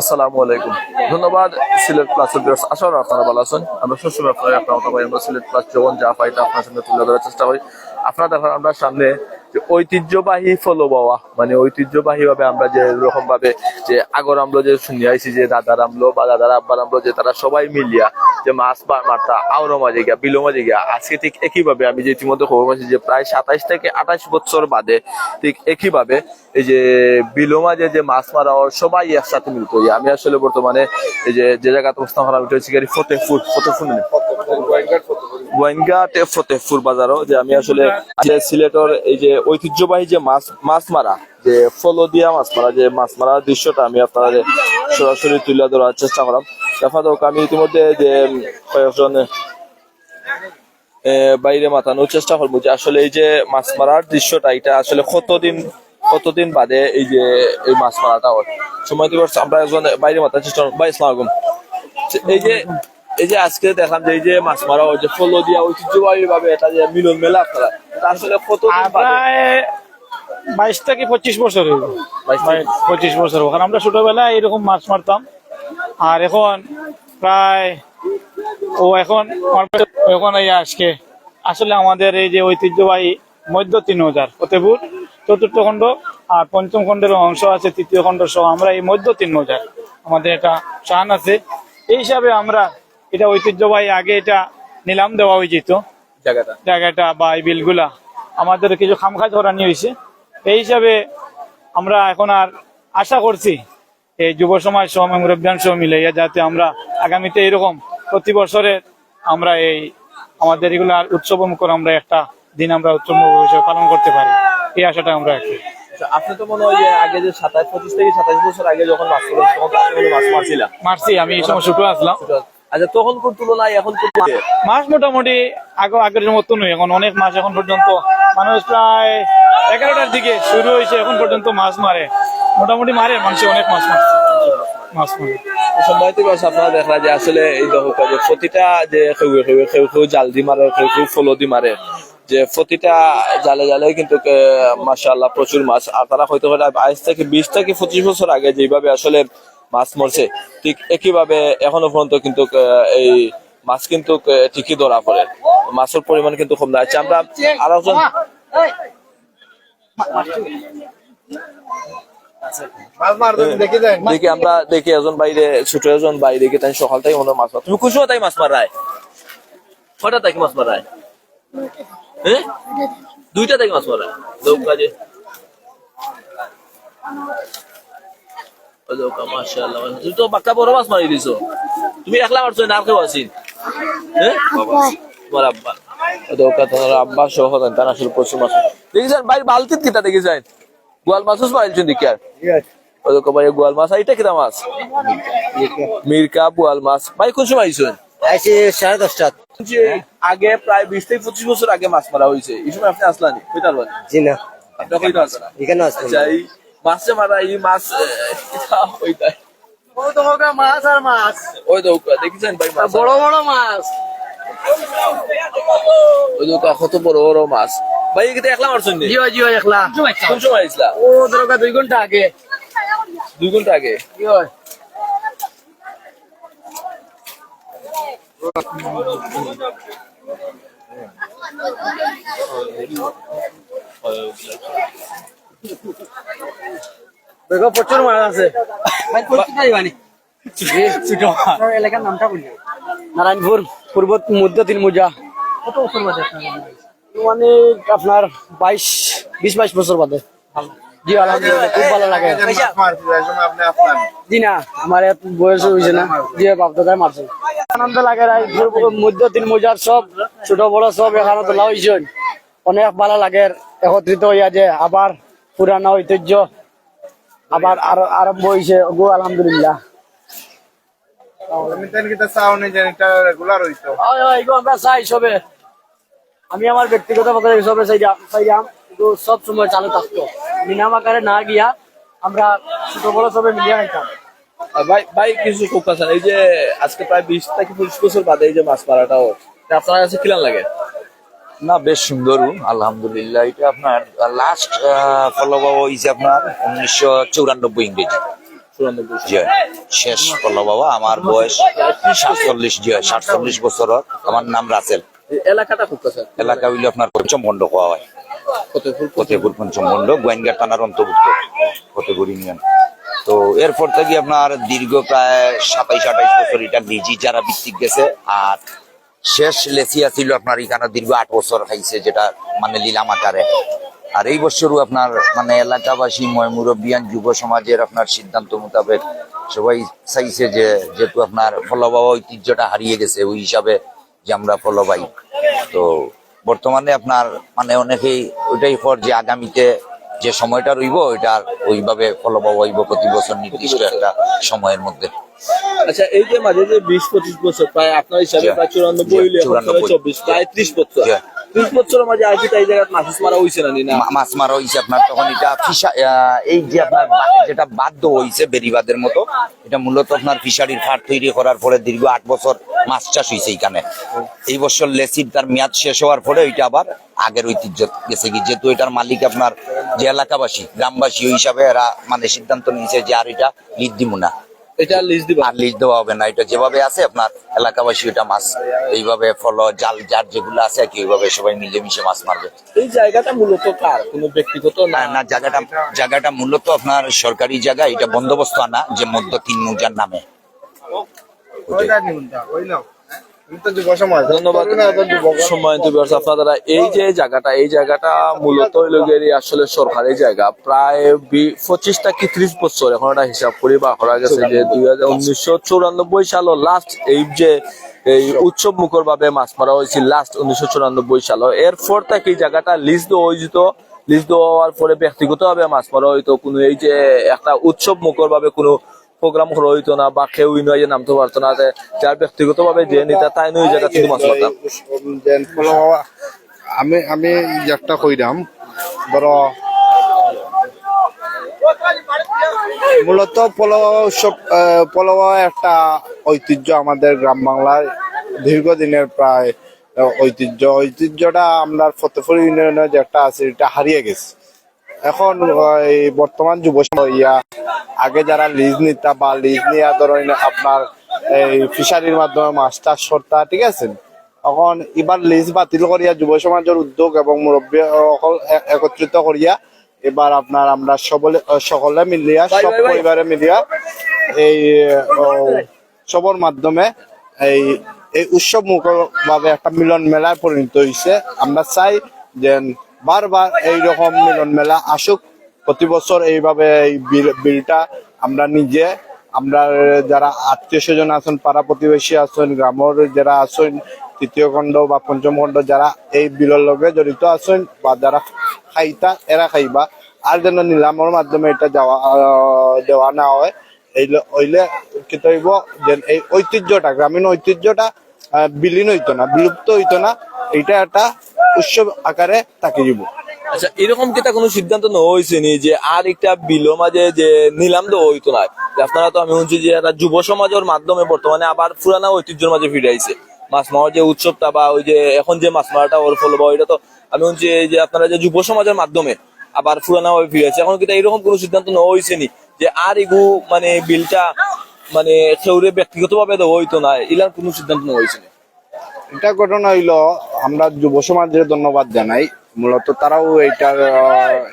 আসসালামু আলাইকুম। ধন্যবাদ, সিলেট প্লাস আশা করি আপনারা ভালো আছেন। আমরা সবসময় আপনারা আপনার আমরা সিলেট প্লাস যখন যা পাই তা আপনার সামনে তুলে ধরার চেষ্টা করি। আপনারা দেখেন, আমরা সামনে ঐতিহ্যবাহী ফলো বাওয়া মানে ঐতিহ্যবাহী ভাবে আমরা যে রকম ভাবে যে আগর আমরা যে শুনি আইছি যে দাদার আমলো বা দাদার আব্বার আমলো যে তারা সবাই মিলিয়া যে মাছ বা মারতা আওরো মাঝে গিয়া, বিলো মাঝে গিয়া, আজকে ঠিক একই ভাবে আমি যে ইতিমধ্যে খবর পাচ্ছি যে প্রায় সাতাইশ থেকে আঠাশ বছর বাদে ঠিক একই ভাবে এই যে বিলো মাঝে যে মাছ মারা সবাই একসাথে মিলিত আমি আসলে বর্তমানে এই যে যে জায়গাতে অবস্থান করা হচ্ছে শিকারি ফতেহপুর ফতেহপুর গোয়েনঘাট ফতেহপুর বাজারও যে আমি আসলে সিলেটের এই যে ঐতিহ্যবাহী যে মাছ মাছ মারা, যে ফলো দিয়া মাছ মারা, যে মাছ মারার দৃশ্যটা আমি আপনাদের সরাসরি তুলে ধরার চেষ্টা করলাম। দেখা হোক আমি ইতিমধ্যে যে কয়েকজন বাইরে মাতানোর চেষ্টা করব যে আসলে এই যে মাছ মারার দৃশ্যটা, এটা আসলে কতদিন কতদিন বাদে এই যে, এই মাছ মারাটা হয়? সময় দিবস, আমরা একজন বাইরে মাতার চেষ্টা ভাই ইসলাম এই যে এই যে আজকে দেখলাম যে এই যে মাছ মারা যে ফলো দিয়া ঐতিহ্যবাহী ভাবে এটা যে মিলন মেলা আপনারা আসলে প্রায় বাইশ থেকে পঁচিশ বছর পঁচিশ বছর ওখানে আমরা ছোটবেলায় এরকম মাছ মারতাম। আর এখন প্রায় ও এখন এখন এই আজকে। আসলে আমাদের এই যে ঐতিহ্যবাহী মধ্য তিন হাজার ফতেপুর চতুর্থ খণ্ড আর পঞ্চম খণ্ডের অংশ আছে তৃতীয় খণ্ড সহ। আমরা এই মধ্য তিন হাজার আমাদের এটা চান আছে। এই হিসাবে আমরা এটা ঐতিহ্যবাহী আগে এটা নিলাম দেওয়া হয়ে যেত। জায়গাটা? জায়গাটা বা এই বিলগুলা। আমাদের কিছু খামখাজ করানি হয়েছে। এই হিসাবে আমরা এখন আর আশা করছি এই যুব সমাজ সহ মুরব্বিয়ান সহ মিলে যাতে আমরা আগামীতে এরকম প্রতি বছরে আমরা এই আমাদের এগুলার উৎসব মুখর আমরা একটা দিন আমরা উৎসব হিসেবে পালন করতে পারি। এই আশাটা আমরা রাখি। আচ্ছা, আপনি তো মনে হয় যে আগে যে সাতাশ পঁচিশ থেকে সাতাশ বছর আগে যখন মাছ তখন মাছ মারছিলাম মারছি আমি এই সময় ছুটো আসলাম। আচ্ছা তখন কোন তুলনায় এখন মাছ মোটামুটি আগে আগের মতো নয় এখন অনেক মাছ এখন পর্যন্ত মানুষ প্রায় এগারোটার দিকে শুরু হয়েছে এখন পর্যন্ত মাছ মারে। মোটামুটি মারে মানুষ অনেক মাছ মারছে। মাছ মারে। আপনারা দেখা যে আসলে এই দেখো যে প্রতিটা যে কেউ কেউ কেউ কেউ জাল দি মারে কেউ কেউ ফলো দি মারে যে প্রতিটা জালে জালে কিন্তু মাশাআল্লাহ প্রচুর মাছ। আর তারা হয়তো হয়তো বাইশ থেকে বিশ থেকে পঁচিশ বছর আগে যেভাবে আসলে মাছ মরছে। ঠিক একইভাবে এখনও পর্যন্ত কিন্তু এই মাছ কিন্তু ঠিকই ধরা পড়ে। মাছের পরিমাণ কিন্তু কম না। আচ্ছা আমরা আর একজন দেখি আমরা দেখি একজন বাইরে ছোট একজন বাইরে গিয়ে তাই সকাল মনে মাছ তুমি খুশি তাই মাছ মারায়? তাই মাছ মারায়? হ্যাঁ? দুইটা তাই মাছ মারায়? লোক কাজে। ও লোক মাশাআল্লাহ তুমি তো বাক্কা বড় মাছ মারি দিছো। তুমি একলা মারছো না আর কেউ আছিস হ্যাঁ তোমার আব্বা। ও তোমার আব্বা সহ তার আসলে প্রচুর মাছ। দেখেছেন ভাই বালতিত কিটা দেখেছেন? গোয়াল মাছ পাইছেন দেখি আর ভাই গোয়াল মাছ এইটা কিটা মাছ? মিরকা বোয়াল মাছ। ভাই কোন সময় আইছেন সাড়ে দশটা আগে প্রায় বিশ থেকে পঁচিশ বছর আগে মাছ মারা হয়েছে এই সময় আপনি আসলানি কইতে পারবেন জি না। আপনি কইতে পারছেন না? এখানে আসলাম আচ্ছা মাছে মারা এই মাছ ওইটা মাছ আর মাছ। ওই তো দেখেছেন ভাই মাছ? বড় বড় মাছ। ওই তো কত বড় বড় মাছ। ভাই এখানে একলা মারছেন নি? জিও জিও একলা। কোন সময় আইসলা ও দরকার দুই ঘণ্টা আগে। দুই ঘণ্টা আগে? কি হয় দেখো প্রচুর মাছ আছে। এলাকার নামটা বলি নারায়ণপুর পূর্ব মধ্য তিন মোজা কত বছর বাদে মানে আপনার বাইশ বিশ বাইশ বছর বাদে। জি আলহামদুলিল্লাহ খুব ভালো লাগে। জি না আমার এত বয়স হয়েছে না। জি বাপ দাদাই মারছে। আনন্দ লাগে মধ্য তিন মোজার সব ছোট বড় সব এখানে তোলা হয়েছে অনেক ভালো লাগে একত্রিত হইয়া যে আবার পুরানো ঐতিহ্য আবার আরও আরম্ভ হয়েছে গো আলহামদুলিল্লাহ আমি আমার ব্যক্তিগত সবে সময় চালু থাকতো। মিনাম আকারে না গিয়া আমরা ছোট বড় সবে মিলিয়ে ভাই কিছু খুব এই যে আজকে প্রায় বিশ থেকে পঁচিশ বছর বাদে এই যে মাছ মারাটাও আপনার কাছে কিলান লাগে? না বেশ সুন্দর আলহামদুলিল্লাহ। এটা আপনার লাস্ট ফলো বাবা হয়েছে আপনার উনিশশো চৌরানব্বই ইংরেজি। শেষ ফলো বাবা আমার বয়স সাতচল্লিশ জি হয় সাতচল্লিশ বছর আমার নাম রাসেল। এলাকাটা এলাকা হইলে আপনার পঞ্চমখণ্ড হওয়া হয়। ফতেপুর ফতেপুর পঞ্চমখণ্ড গোয়েঙ্গার থানার অন্তর্ভুক্ত। ফতেপুর ইউনিয়ন। তো এরপর থেকে আপনার দীর্ঘ প্রায় সাতাইশ আঠাইশ বছর এটা লিজি যারা ভিত্তিক গেছে। আর শেষ লেসিয়া ছিল আপনার এখানে দীর্ঘ আট বছর খাইছে যেটা মানে লিলাম আকারে আর এই বছরও আপনার মানে এলাকাবাসী মুরব্বিয়ান, যুব সমাজের আপনার সিদ্ধান্ত মোতাবেক সবাই চাইছে যে যেহেতু আপনার ফলবাবা ঐতিহ্যটা হারিয়ে গেছে, ওই হিসাবে যে আমরা ফলবাই তো বর্তমানে আপনার মানে অনেকেই ওইটাই পর যে আগামীতে যে সময়টা রইব এটা ওইভাবে ফলবাবা হইব প্রতি বছর নির্দিষ্ট একটা সময়ের মধ্যে। আচ্ছা এই যে মাঝে যে বিশ পঁচিশ বছর প্রায় আপনার হিসাবে প্রায় চুরানব্বই জি, হইলে এখন প্রায় 94 চব্বিশ প্রায় ত্রিশ বছর। আট বছর মাছ চাষ এই বছর লেসির তার মেয়াদ শেষ হওয়ার আবার আগের ঐতিহ্য গেছে কি, যেহেতু এটার মালিক আপনার যে এলাকাবাসী, গ্রামবাসী হিসাবে এরা মানে সিদ্ধান্ত নিয়েছে যে আর এটা না এটা লিজ দিবা? আর লিজ দেওয়া হবে না। এটা যেভাবে আছে আপনার এলাকাবাসী এটা মাছ এইভাবে ফলো জাল জার যেগুলো আছে কি ওইভাবে সবাই মিলেমিশে মাছ মারবে। এই জায়গাটা মূলত কার? কোনো ব্যক্তিগত না? না জায়গাটা জায়গাটা মূলত আপনার সরকারি জায়গা এটা বন্দোবস্ত আনা যে মধ্য তিন মৌজার নামে। ওইটা যুব সমাজ ধন্যবাদ। সম্মানিত viewers, আপনারা এই যে জায়গাটা এই জায়গাটা মূলত হইল আসলে সরকারি জায়গা। প্রায় বি- পঁচিশ ত্রিশ বছর এখন একটা হিসাব করি বা করা গেছে যে দুই হাজার উনিশশো চৌরানব্বই সালের লাস্ট এই যে এই উৎসব মুখর ভাবে মাছ মারা হয়েছিল লাস্ট উনিশশো চুরানব্বই সালে। এরপর থেকে এই জায়গাটা লিজ দেওয়া হয়েছিল লিজ দেওয়ার পরে ব্যক্তিগত ভাবে মাছ মারা হইতো। কোনো এই যে একটা উৎসব মুখর ভাবে কোনো প্রোগ্রাম হইতো না বা কেউ নয় যে নামতে পারতো না যার ব্যক্তিগত ভাবে যে নিতা তাই নয় জায়গা থেকে মাছ মারতাম আমি আমি একটা কইরাম ধরো মূলত পলওয়া উৎসব পলওয়া একটা ঐতিহ্য আমাদের গ্রাম বাংলার দীর্ঘদিনের প্রায় ঐতিহ্য। ঐতিহ্যটা আমরা ফতেপুর ইউনিয়নে যেটা আছে, এটা হারিয়ে গেছে। এখন বর্তমান যুব সমাজ ইয়া আগে যারা লিজ নিতা বা লিজ নিয়া ধরেন আপনার এই ফিশারির মাধ্যমে মাছ চাষ করতা ঠিক আছে? এখন এবার লিজ বাতিল করিয়া যুব সমাজের উদ্যোগ এবং মুরব্বী সকল একত্রিত করিয়া এবার আপনার আমরা সকলে সকলে মিলিয়া সব পরিবারে মিলিয়া এই সবর মাধ্যমে এই এই উৎসব মুখর ভাবে একটা মিলন মেলায় পরিণত হয়েছে আমরা চাই যে বারবার এইরকম মিলন মেলা আসুক। প্রতি বছর এইভাবে এই বিল- বিলটা আমরা নিজে, আমরা যারা আত্মীয় স্বজন আছেন, পাড়া প্রতিবেশী আছেন, গ্রামের যারা আছেন, তৃতীয় খণ্ড বা পঞ্চম খণ্ড যারা এই বিলের লগে জড়িত আছেন বা যারা খাইতা, এরা খাইবা। আর যেন নিলামের মাধ্যমে এটা যাওয়া দেওয়া না হয়, এইলে হইলে কি হইব যে এই ঐতিহ্যটা, গ্রামীণ ঐতিহ্যটা বিলীন হইতো না, বিলুপ্ত হইতো না। এটা একটা উৎসব আকারে থাকি দিব। আচ্ছা এরকম কি তা কোনো সিদ্ধান্ত নেওয়া হয়েছে নি যে আর একটা বিলো মাঝে যে নিলাম দেওয়া হইতো না? আপনারা তো আমি শুনছি যে একটা যুব সমাজের মাধ্যমে বর্তমানে আবার পুরানা ঐতিহ্যের মাঝে ফিরে আইছে। মাছ মারার যে উৎসবটা বা ওই যে এখন যে মাছ মারাটা ওর ফল বা তো আমি শুনছি যে আপনারা যে যুব সমাজের মাধ্যমে আবার পুরানা ভাবে ফিরে আছে এখন কি তা এরকম কোনো সিদ্ধান্ত নেওয়া হয়েছে নি যে আর এগু মানে বিলটা মানে সেউরে ব্যক্তিগত ভাবে দেওয়া হইতো না? এলার কোনো সিদ্ধান্ত নেওয়া হয়েছে এটা ঘটনা হইল, আমরা যুব সমাজের ধন্যবাদ জানাই। মূলত তারাও এইটার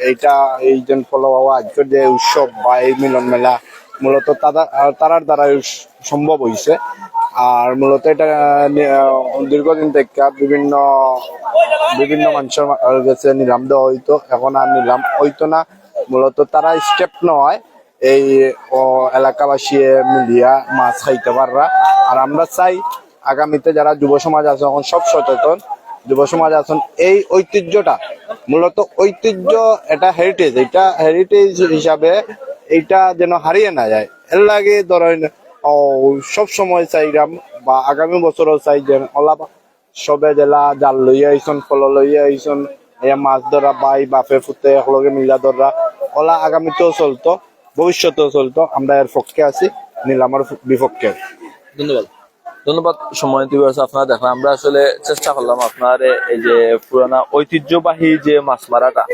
এইটা, এই যে ফলো আজকের যে উৎসব বা এই মিলন মেলা, মূলত তারা- তারার দ্বারা সম্ভব হয়েছে আর মূলত এটা দীর্ঘদিন থেকে বিভিন্ন বিভিন্ন মানুষের কাছে নিলাম দেওয়া হইতো। এখন আর নিলাম হইতো না। মূলত তারা স্টেপ নয় এই এলাকাবাসী মিলিয়া মাছ খাইতে পাররা। আর আমরা চাই আগামীতে যারা যুব সমাজ আছে, এখন সব সচেতন। যুব সমাজ আছেন, এই ঐতিহ্যটা, মূলত ঐতিহ্য এটা হেরিটেজ এটা হেরিটেজ হিসাবে এইটা যেন হারিয়ে না যায়। এর লাগে ধরেন সব সময় চাইরাম বা আগামী বছরও চাই যেন অলাপ, সবে জেলা জাল লইয়া আইসন, ফল লইয়া আইসন, এয়া মাছ ধরা, বাই, বাপে ফুতে একলগে মিলা ধরা ওলা আগামীতেও চলতো, ভবিষ্যতেও চলতো, আমরা এর পক্ষে আছি নিলামের বিপক্ষে। ধন্যবাদ। ধন্যবাদ সময় দিবস আপনারা দেখলাম আমরা আসলে চেষ্টা করলাম আপনার এই যে পুরানা ঐতিহ্যবাহী যে মাছ মারাটা।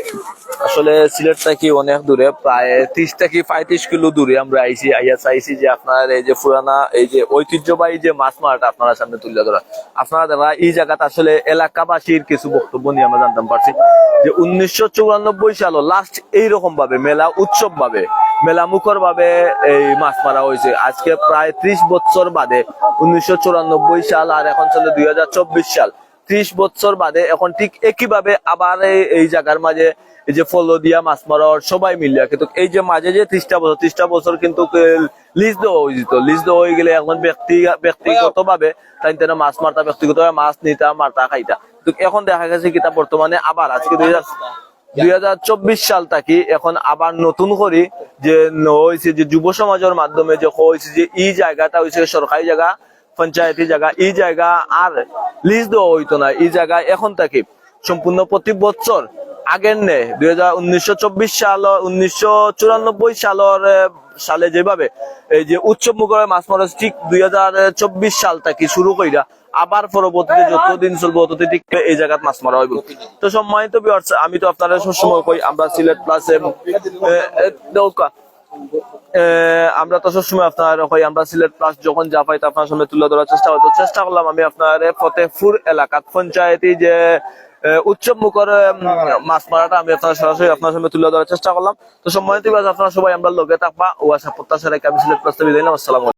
আসলে সিলেট থেকে অনেক দূরে, প্রায় ত্রিশ থেকে পঁয়ত্রিশ কিলো দূরে আমরা আইসি আইয়া চাইছি যে আপনার এই যে পুরানা, এই যে ঐতিহ্যবাহী যে মাছ মারাটা আপনারা সামনে তুলে ধরা। আপনারা দেখা এই জায়গাটা আসলে এলাকাবাসীর কিছু বক্তব্য নিয়ে আমরা জানতে পারছি যে উনিশশো চুরানব্বই সাল লাস্ট এইরকম ভাবে মেলা উৎসব ভাবে মেলা মুখর ভাবে এই মাছ মারা হয়েছে। আজকে প্রায় ত্রিশ বছর বাদে উনিশশো চুরানব্বই সাল আর এখন চলে দুই হাজার চব্বিশ সাল। ত্রিশ বছর বাদে এখন ঠিক একই ভাবে আবার এই- জায়গার মাঝে এই যে ফলো দিয়া মাছ মারার সবাই মিলিয়া কিন্তু এই যে মাঝে যে ত্রিশটা বছর ত্রিশটা বছর কিন্তু লিজ দেওয়া হয়ে যেত। লিজ দেওয়া হয়ে গেলে এখন ব্যক্তি ব্যক্তিগত ভাবে তাই মাছ মারতা ব্যক্তিগত মাছ নিতা, মারতা, খাইতা। এখন দেখা গেছে কিতা বর্তমানে আবার, আজকে দুই হাজার দুই হাজার চব্বিশ সাল থাকি এখন আবার নতুন করি যে হয়েছে যে যুব সমাজের মাধ্যমে যে হয়েছে যে এই জায়গাটা হয়েছে সরকারি জায়গা, পঞ্চায়েতি জায়গা এই জায়গা আর লিজ দেওয়া হইতো না। এই জায়গা এখন থাকি। সম্পূর্ণ প্রতি বছর আগের নে দুই হাজার উনিশশো চব্বিশ সাল উনিশশো চুরানব্বই সালের সালে যেভাবে এই যে উৎসব মুখরে মাছ মারা ঠিক দুই হাজার চব্বিশ সাল থেকে শুরু কইরা আবার পরবর্তীতে যতদিন চলবো ততদিন ঠিক এই জায়গাত মাছ মারা হইব। তো সম্মানিত আমি তো আপনারা সবসময় কই আমরা সিলেট প্লাসে আমরা তো সবসময় আপনার হয় আমরা সিলেট প্লাস যখন যা পাই তা আপনার সামনে তুলে ধরার চেষ্টা হতো চেষ্টা করলাম আমি আপনার ফতেহপুর এলাকাত পঞ্চায়েতি যে উৎসব মাছ মারাটা আমি আপনার সরাসরি আপনার সামনে তুলে ধরার চেষ্টা করলাম। তো সম্মানিত আপনারা সবাই আমরা লগে থাকবা। ও আশা প্রত্যাশা রেখে আমি সিলেক্ট প্লাস দিলাম আসসালামু।